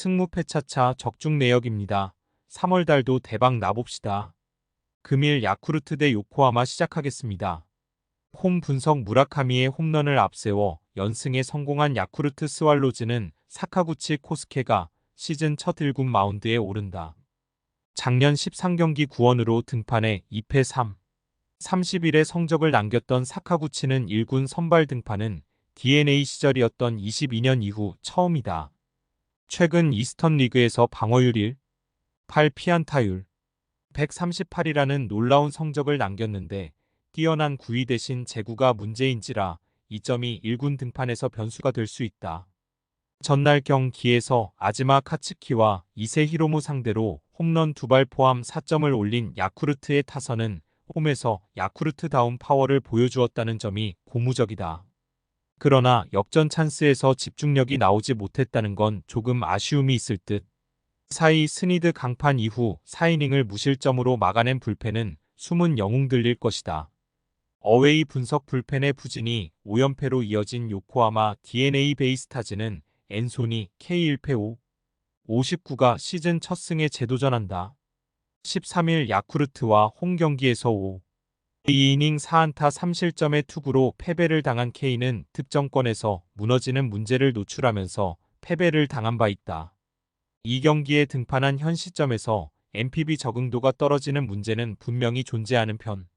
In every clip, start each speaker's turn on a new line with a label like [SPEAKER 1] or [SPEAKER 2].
[SPEAKER 1] 승무패차차 적중 내역입니다. 3월 달도 대박 나봅시다. 금일 야쿠르트 대 요코하마 시작하겠습니다. 홈 분석 무라카미의 홈런을 앞세워 연승에 성공한 야쿠르트 스왈로즈는 사카구치 코스케가 시즌 첫 1군 마운드에 오른다. 작년 13경기 9원으로 등판해 2패 3. 30일에 성적을 남겼던 사카구치는 1군 선발 등판은 DNA 시절이었던 22년 이후 처음이다. 최근 이스턴 리그에서 방어율 1, 8 피안타율, 138이라는 놀라운 성적을 남겼는데 뛰어난 구위 대신 제구가 문제인지라 이 점이 1군 등판에서 변수가 될 수 있다. 전날 경기에서 아즈마 카츠키와 이세 히로무 상대로 홈런 두 발 포함 4점을 올린 야쿠르트의 타선은 홈에서 야쿠르트다운 파워를 보여주었다는 점이 고무적이다. 그러나 역전 찬스에서 집중력이 나오지 못했다는 건 조금 아쉬움이 있을 듯. 사이 스니드 강판 이후 4이닝을 무실점으로 막아낸 불펜은 숨은 영웅 들릴 것이다. 어웨이 분석 불펜의 부진이 5연패로 이어진 요코하마 DNA 베이스타즈는 앤소니 K1패 5, 59가 시즌 첫 승에 재도전한다. 13일 야쿠르트와 홈 경기에서 5, 2이닝 4안타 3실점의 투구로 패배를 당한 K는 득점권에서 무너지는 문제를 노출하면서 패배를 당한 바 있다. 이 경기에 등판한 현 시점에서 MPB 적응도가 떨어지는 문제는 분명히 존재하는 편.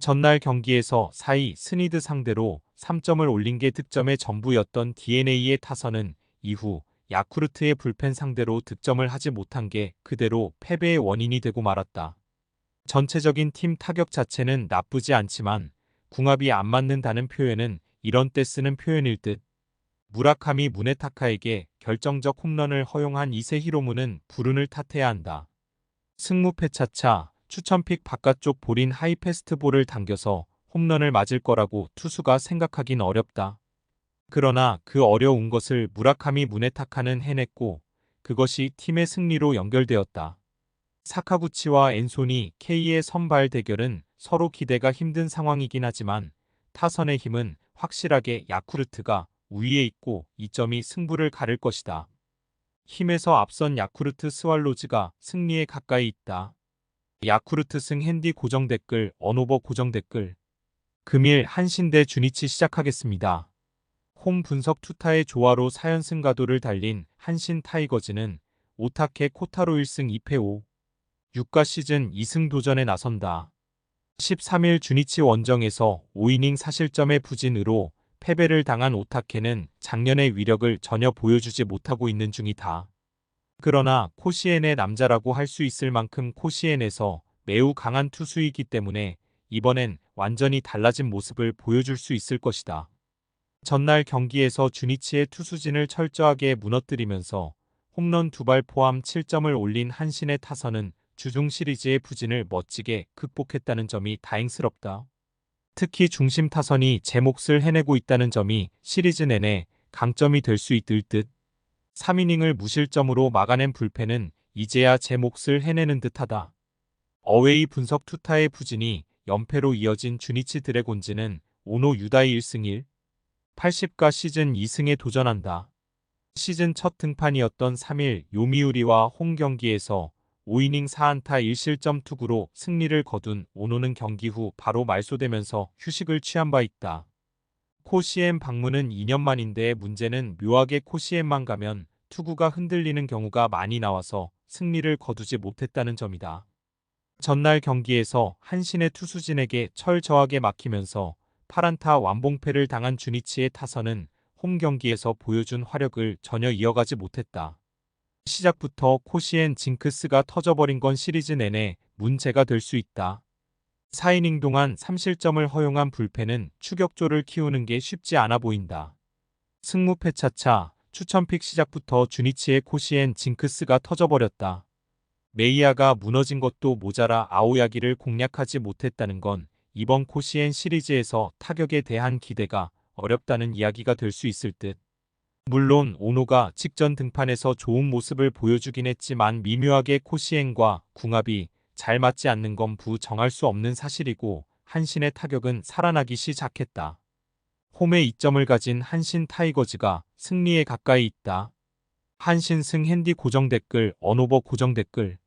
[SPEAKER 1] 전날 경기에서 사이 스니드 상대로 3점을 올린 게 득점의 전부였던 DNA의 타선은 이후 야쿠르트의 불펜 상대로 득점을 하지 못한 게 그대로 패배의 원인이 되고 말았다. 전체적인 팀 타격 자체는 나쁘지 않지만 궁합이 안 맞는다는 표현은 이런 때 쓰는 표현일 듯. 무라카미 무네타카에게 결정적 홈런을 허용한 이세 히로무는 불운을 탓해야 한다. 승무패차차 추천픽 바깥쪽 볼인 하이패스트 볼을 당겨서 홈런을 맞을 거라고 투수가 생각하긴 어렵다. 그러나 그 어려운 것을 무라카미 무네타카는 해냈고 그것이 팀의 승리로 연결되었다. 사카구치와 앤소니 K의 선발 대결은 서로 기대가 힘든 상황이긴 하지만 타선의 힘은 확실하게 야쿠르트가 우위에 있고 이 점이 승부를 가를 것이다. 힘에서 앞선 야쿠르트 스왈로즈가 승리에 가까이 있다. 야쿠르트 승 핸디 고정 댓글, 언오버 고정 댓글. 금일 한신대 주니치 시작하겠습니다. 홈 분석 투타의 조화로 4연승 가도를 달린 한신 타이거즈는 오타케 코타로 1승 2패 5. 6가 시즌 2승 도전에 나선다. 13일 주니치 원정에서 5이닝 사실점의 부진으로 패배를 당한 오타케는 작년의 위력을 전혀 보여주지 못하고 있는 중이다. 그러나 코시엔의 남자라고 할 수 있을 만큼 코시엔에서 매우 강한 투수이기 때문에 이번엔 완전히 달라진 모습을 보여줄 수 있을 것이다. 전날 경기에서 주니치의 투수진을 철저하게 무너뜨리면서 홈런 두 발 포함 7점을 올린 한신의 타선은 주중 시리즈의 부진을 멋지게 극복했다는 점이 다행스럽다. 특히 중심 타선이 제 몫을 해내고 있다는 점이 시리즈 내내 강점이 될 수 있을 듯. 3이닝을 무실점으로 막아낸 불펜은 이제야 제 몫을 해내는 듯하다. 어웨이 분석 투타의 부진이 연패로 이어진 주니치 드래곤즈는 오노 유다이 1승 1, 80가 시즌 2승에 도전한다. 시즌 첫 등판이었던 3일 요미우리와 홈 경기에서 5이닝 4안타 1실점 투구로 승리를 거둔 오노는 경기 후 바로 말소되면서 휴식을 취한 바 있다. 코시엠 방문은 2년 만인데 문제는 묘하게 코시엠만 가면 투구가 흔들리는 경우가 많이 나와서 승리를 거두지 못했다는 점이다. 전날 경기에서 한신의 투수진에게 철저하게 막히면서 8안타 완봉패를 당한 주니치의 타선은 홈 경기에서 보여준 화력을 전혀 이어가지 못했다. 시작부터 코시엔 징크스가 터져버린 건 시리즈 내내 문제가 될 수 있다. 4이닝 동안 3실점을 허용한 불펜은 추격조를 키우는 게 쉽지 않아 보인다. 승무패 차차 추천픽 시작부터 주니치의 코시엔 징크스가 터져버렸다. 메이아가 무너진 것도 모자라 아오야기를 공략하지 못했다는 건 이번 코시엔 시리즈에서 타격에 대한 기대가 어렵다는 이야기가 될 수 있을 듯. 물론 오노가 직전 등판에서 좋은 모습을 보여주긴 했지만 미묘하게 코시엔과 궁합이 잘 맞지 않는 건 부정할 수 없는 사실이고 한신의 타격은 살아나기 시작했다. 홈에 이점을 가진 한신 타이거즈가 승리에 가까이 있다. 한신 승 핸디 고정 댓글, 언오버 고정 댓글.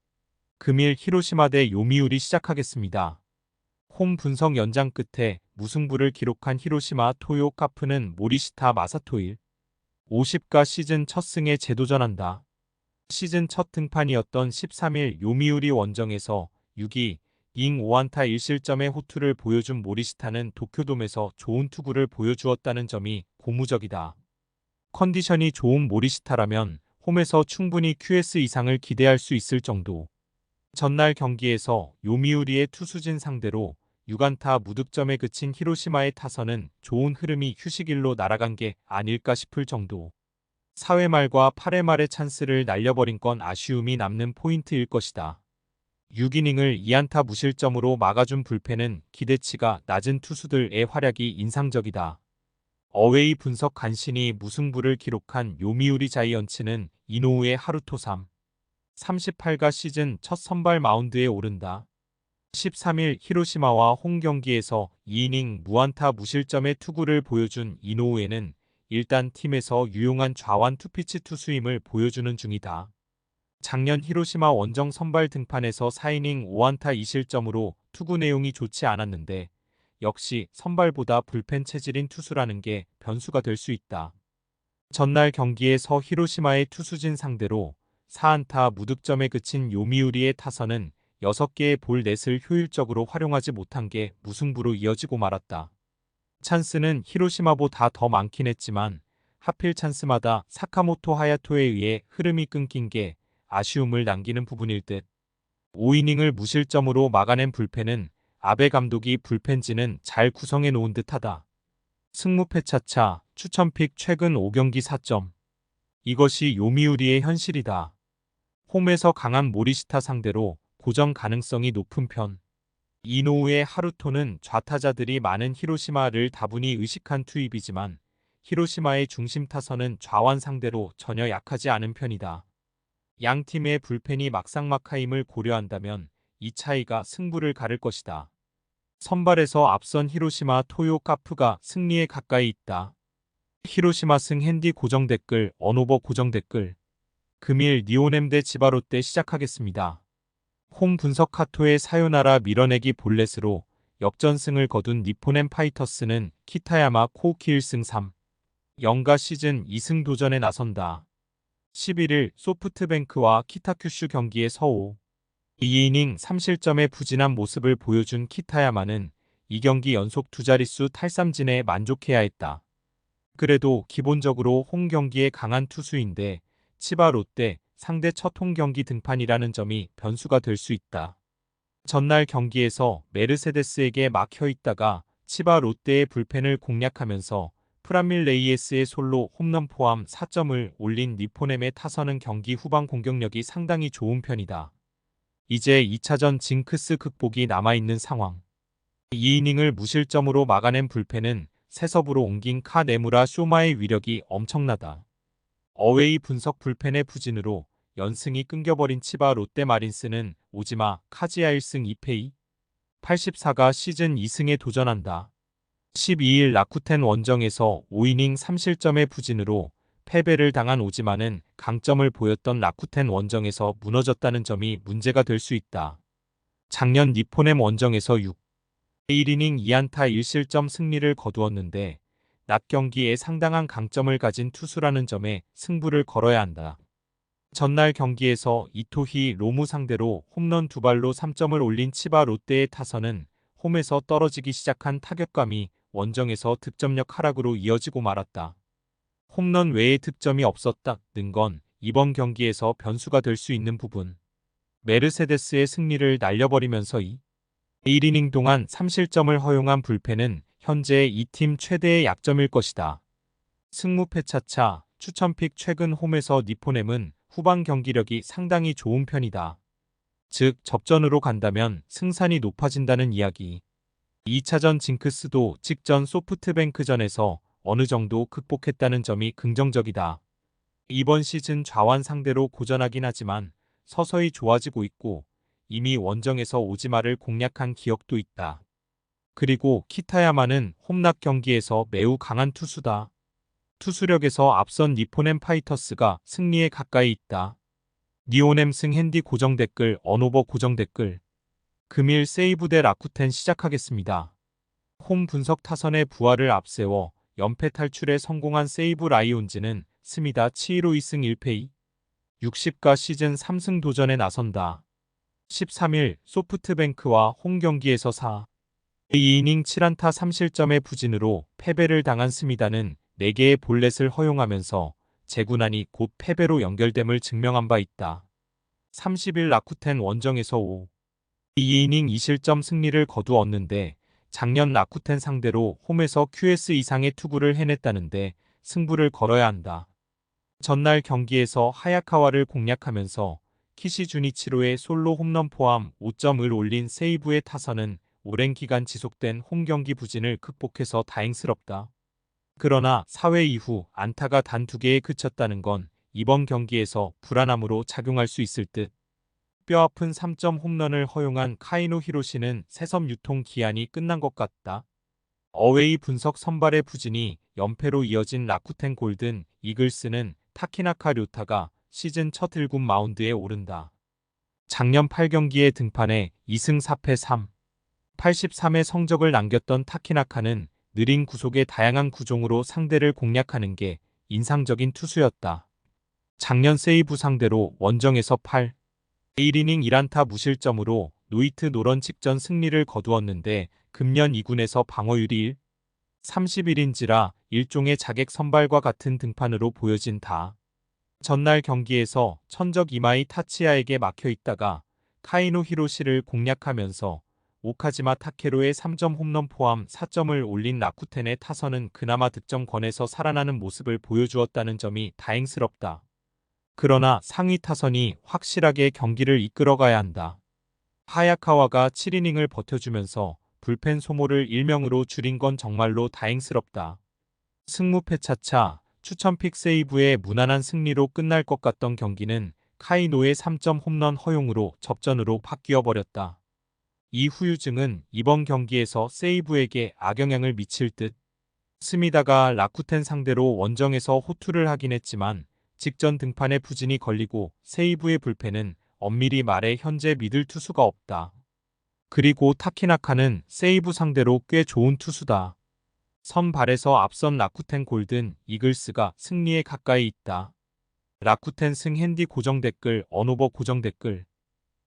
[SPEAKER 1] 금일 히로시마 대 요미우리 시작하겠습니다. 홈 분석 연장 끝에 무승부를 기록한 히로시마 토요 카프는 모리시타 마사토일 50가 시즌 첫 승에 재도전한다. 시즌 첫 등판이었던 13일 요미우리 원정에서 6위 잉 5안타 1실점의 호투를 보여준 모리시타는 도쿄돔에서 좋은 투구를 보여주었다는 점이 고무적이다. 컨디션이 좋은 모리시타라면 홈에서 충분히 QS 이상을 기대할 수 있을 정도. 전날 경기에서 요미우리의 투수진 상대로 6안타 무득점에 그친 히로시마의 타선은 좋은 흐름이 휴식일로 날아간 게 아닐까 싶을 정도. 4회 말과 8회 말의 찬스를 날려버린 건 아쉬움이 남는 포인트일 것이다. 6이닝을 2안타 무실점으로 막아준 불펜은 기대치가 낮은 투수들의 활약이 인상적이다. 어웨이 분석 간신히 무승부를 기록한 요미우리 자이언츠는 이노우의 하루토 3. 38가 시즌 첫 선발 마운드에 오른다. 13일 히로시마와 홈 경기에서 2이닝 무안타 무실점의 투구를 보여준 이노우에는 일단 팀에서 유용한 좌완 투피치 투수임을 보여주는 중이다. 작년 히로시마 원정 선발 등판에서 4이닝 5안타 2실점으로 투구 내용이 좋지 않았는데 역시 선발보다 불펜 체질인 투수라는 게 변수가 될 수 있다. 전날 경기에서 히로시마의 투수진 상대로 4안타 무득점에 그친 요미우리의 타선은 6개의 볼 넷을 효율적으로 활용하지 못한 게 무승부로 이어지고 말았다. 찬스는 히로시마보다 더 많긴 했지만 하필 찬스마다 사카모토 하야토에 의해 흐름이 끊긴 게 아쉬움을 남기는 부분일 듯. 5이닝을 무실점으로 막아낸 불펜은 아베 감독이 불펜진은 잘 구성해 놓은 듯하다. 승무패 차차 추천픽 최근 5경기 4점. 이것이 요미우리의 현실이다. 홈에서 강한 모리시타 상대로 고정 가능성이 높은 편. 이노우의 하루토는 좌타자들이 많은 히로시마를 다분히 의식한 투입이지만 히로시마의 중심 타선은 좌완 상대로 전혀 약하지 않은 편이다. 양 팀의 불펜이 막상막하임을 고려한다면 이 차이가 승부를 가를 것이다. 선발에서 앞선 히로시마 토요 카프가 승리에 가까이 있다. 히로시마 승 핸디 고정 댓글, 언오버 고정 댓글. 금일 니오넴 대 지바롯 대 시작하겠습니다. 홈 분석 카토의 사요나라 밀어내기 볼넷으로 역전승을 거둔 니포넴 파이터스는 키타야마 코우키 1승 3. 영가 시즌 2승 도전에 나선다. 11일 소프트뱅크와 키타큐슈 경기의 서호 2이닝 3실점의 부진한 모습을 보여준 키타야마는 이 경기 연속 두 자릿수 탈삼진에 만족해야 했다. 그래도 기본적으로 홈 경기에 강한 투수인데 치바 롯데 상대 첫 홈 경기 등판이라는 점이 변수가 될 수 있다. 전날 경기에서 메르세데스에게 막혀 있다가 치바 롯데의 불펜을 공략하면서 프라밀 레이에스의 솔로 홈런 포함 4점을 올린 니포넴의 타선은 경기 후반 공격력이 상당히 좋은 편이다. 이제 2차전 징크스 극복이 남아있는 상황. 2이닝을 무실점으로 막아낸 불펜은 세섭으로 옮긴 카 네무라 쇼마의 위력이 엄청나다. 어웨이 분석 불펜의 부진으로 연승이 끊겨버린 치바 롯데 마린스는 오지마 카지아 1승 2패 84가 시즌 2승에 도전한다. 12일 라쿠텐 원정에서 5이닝 3실점의 부진으로 패배를 당한 오지마는 강점을 보였던 라쿠텐 원정에서 무너졌다는 점이 문제가 될 수 있다. 작년 니포넴 원정에서 6. 1이닝 2안타 1실점 승리를 거두었는데 낮 경기에 상당한 강점을 가진 투수라는 점에 승부를 걸어야 한다. 전날 경기에서 이토히 로무 상대로 홈런 두 발로 3점을 올린 치바 롯데의 타선은 홈에서 떨어지기 시작한 타격감이 원정에서 득점력 하락으로 이어지고 말았다. 홈런 외에 득점이 없었다는 건 이번 경기에서 변수가 될 수 있는 부분. 메르세데스의 승리를 날려버리면서 이 1이닝 동안 3실점을 허용한 불펜은 현재 이 팀 최대의 약점일 것이다. 승무패 차차 추천픽 최근 홈에서 니포넴은 후반 경기력이 상당히 좋은 편이다. 즉 접전으로 간다면 승산이 높아진다는 이야기. 2차전 징크스도 직전 소프트뱅크전에서 어느 정도 극복했다는 점이 긍정적이다. 이번 시즌 좌완 상대로 고전하긴 하지만 서서히 좋아지고 있고 이미 원정에서 오지마를 공략한 기억도 있다. 그리고 키타야마는 홈락 경기에서 매우 강한 투수다. 투수력에서 앞선 니포넴 파이터스가 승리에 가까이 있다. 니오넴 승 핸디 고정 댓글 언오버 고정 댓글 금일 세이브 대 라쿠텐 시작하겠습니다. 홈 분석 타선의 부활을 앞세워 연패 탈출에 성공한 세이브 라이온즈는 스미다 7로 2승 1패 60가 시즌 3승 도전에 나선다. 13일 소프트뱅크와 홈 경기에서 4. 2이닝 7안타 3실점의 부진으로 패배를 당한 스미다는 4개의 볼넷을 허용하면서 재구난이 곧 패배로 연결됨을 증명한 바 있다. 30일 라쿠텐 원정에서 5. 2이닝 2실점 승리를 거두었는데 작년 라쿠텐 상대로 홈에서 QS 이상의 투구를 해냈다는데 승부를 걸어야 한다. 전날 경기에서 하야카와를 공략하면서 키시 주니치로의 솔로 홈런 포함 5점을 올린 세이브의 타선은 오랜 기간 지속된 홈 경기 부진을 극복해서 다행스럽다. 그러나 사회 이후 안타가 단 두 개에 그쳤다는 건 이번 경기에서 불안함으로 작용할 수 있을 듯. 뼈아픈 3점 홈런을 허용한 카이노 히로시는 새섬 유통 기한이 끝난 것 같다. 어웨이 분석 선발의 부진이 연패로 이어진 라쿠텐 골든 이글스는 타키나카 료타가 시즌 첫 1군 마운드에 오른다. 작년 8경기에 등판해 2승 4패 3, 83의 성적을 남겼던 타키나카는 느린 구속의 다양한 구종으로 상대를 공략하는 게 인상적인 투수였다. 작년 세이브 상대로 원정에서 8, 1이닝 1안타 무실점으로 노이트 노런 직전 승리를 거두었는데 금년 2군에서 방어율이 1, 31인지라 일종의 자객 선발과 같은 등판으로 보여진 다. 전날 경기에서 천적 이마이 타치야에게 막혀 있다가 카이노 히로시를 공략하면서 오카지마 타케로의 3점 홈런 포함 4점을 올린 라쿠텐의 타선은 그나마 득점권에서 살아나는 모습을 보여주었다는 점이 다행스럽다. 그러나 상위 타선이 확실하게 경기를 이끌어가야 한다. 하야카와가 7이닝을 버텨주면서 불펜 소모를 일명으로 줄인 건 정말로 다행스럽다. 승무패 차차 추천픽 세이브의 무난한 승리로 끝날 것 같던 경기는 카이노의 3점 홈런 허용으로 접전으로 바뀌어 버렸다. 이 후유증은 이번 경기에서 세이브에게 악영향을 미칠 듯. 스미다가 라쿠텐 상대로 원정에서 호투를 하긴 했지만 직전 등판에 부진이 걸리고 세이브의 불펜은 엄밀히 말해 현재 믿을 투수가 없다. 그리고 타키나카는 세이브 상대로 꽤 좋은 투수다. 선발에서 앞선 라쿠텐 골든 이글스가 승리에 가까이 있다. 라쿠텐 승 핸디 고정 댓글 언오버 고정 댓글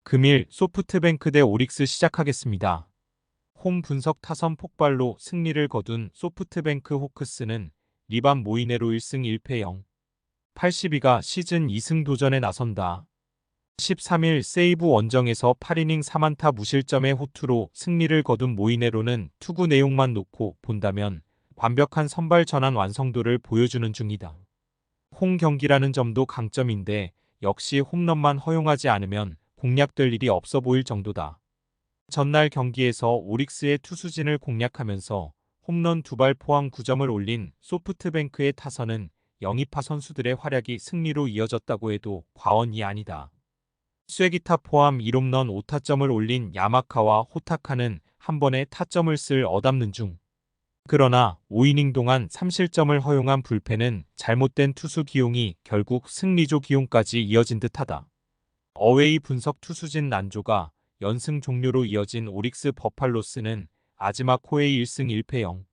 [SPEAKER 1] 금일 소프트뱅크 대 오릭스 시작하겠습니다. 홈 분석 타선 폭발로 승리를 거둔 소프트뱅크 호크스는 리반 모이네로 1승 1패 0. 82가 시즌 2승 도전에 나선다. 13일 세이브 원정에서 8이닝 3안타 무실점의 호투로 승리를 거둔 모이네로는 투구 내용만 놓고 본다면 완벽한 선발 전환 완성도를 보여주는 중이다. 홈 경기라는 점도 강점인데 역시 홈런만 허용하지 않으면 공략될 일이 없어 보일 정도다. 전날 경기에서 오릭스의 투수진을 공략하면서 홈런 두발 포함 9점을 올린 소프트뱅크의 타선은 영입파 선수들의 활약이 승리로 이어졌다고 해도 과언이 아니다. 쇠기타 포함 1홈런 5타점을 올린 야마카와 호타카는 한 번에 타점을 쓸 어담는 중. 그러나 5이닝 동안 3실점을 허용한 불펜은 잘못된 투수 기용이 결국 승리조 기용까지 이어진 듯하다. 어웨이 분석 투수진 난조가 연승 종료로 이어진 오릭스 버팔로스는 아즈마 코에이 1승 1패 0.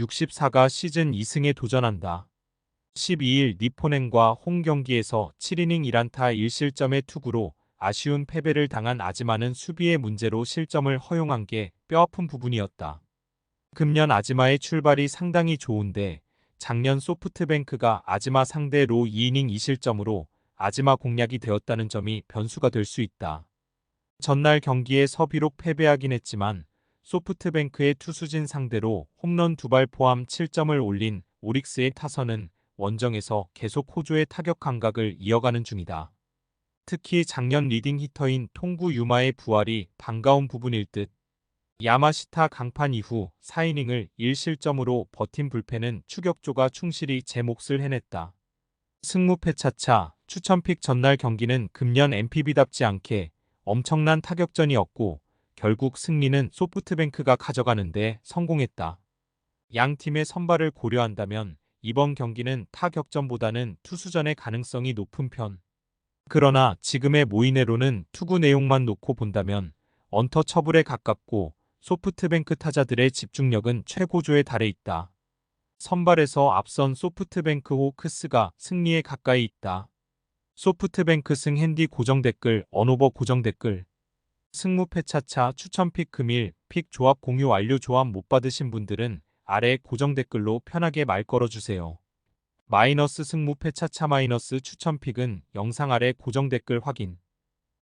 [SPEAKER 1] 64가 시즌 2승에 도전한다. 12일 니포넨과 홈 경기에서 7이닝 1안타 1실점의 투구로 아쉬운 패배를 당한 아즈마는 수비의 문제로 실점을 허용한 게 뼈아픈 부분이었다. 금년 아즈마의 출발이 상당히 좋은데 작년 소프트뱅크가 아즈마 상대로 2이닝 2실점으로 아즈마 공략이 되었다는 점이 변수가 될 수 있다. 전날 경기에 서비록 패배하긴 했지만 소프트뱅크의 투수진 상대로 홈런 두 발 포함 7점을 올린 오릭스의 타선은 원정에서 계속 호조의 타격 감각을 이어가는 중이다. 특히 작년 리딩 히터인 통구 유마의 부활이 반가운 부분일 듯. 야마시타 강판 이후 4이닝을 1실점으로 버틴 불펜은 추격조가 충실히 제 몫을 해냈다. 승무패 차차 추천픽 전날 경기는 금년 MPB답지 않게 엄청난 타격전이었고 결국 승리는 소프트뱅크가 가져가는데 성공했다. 양 팀의 선발을 고려한다면 이번 경기는 타격전보다는 투수전의 가능성이 높은 편. 그러나 지금의 모이네로는 투구 내용만 놓고 본다면 언터처블에 가깝고 소프트뱅크 타자들의 집중력은 최고조에 달해 있다. 선발에서 앞선 소프트뱅크 호크스가 승리에 가까이 있다. 소프트뱅크 승 핸디 고정 댓글 언오버 고정 댓글 승무 패 차차 추천 픽 금일 픽 조합 공유 완료 조합 못 받으신 분들은 아래 고정 댓글로 편하게 말 걸어주세요. 마이너스 승무 패 차차 마이너스 추천 픽은 영상 아래 고정 댓글 확인.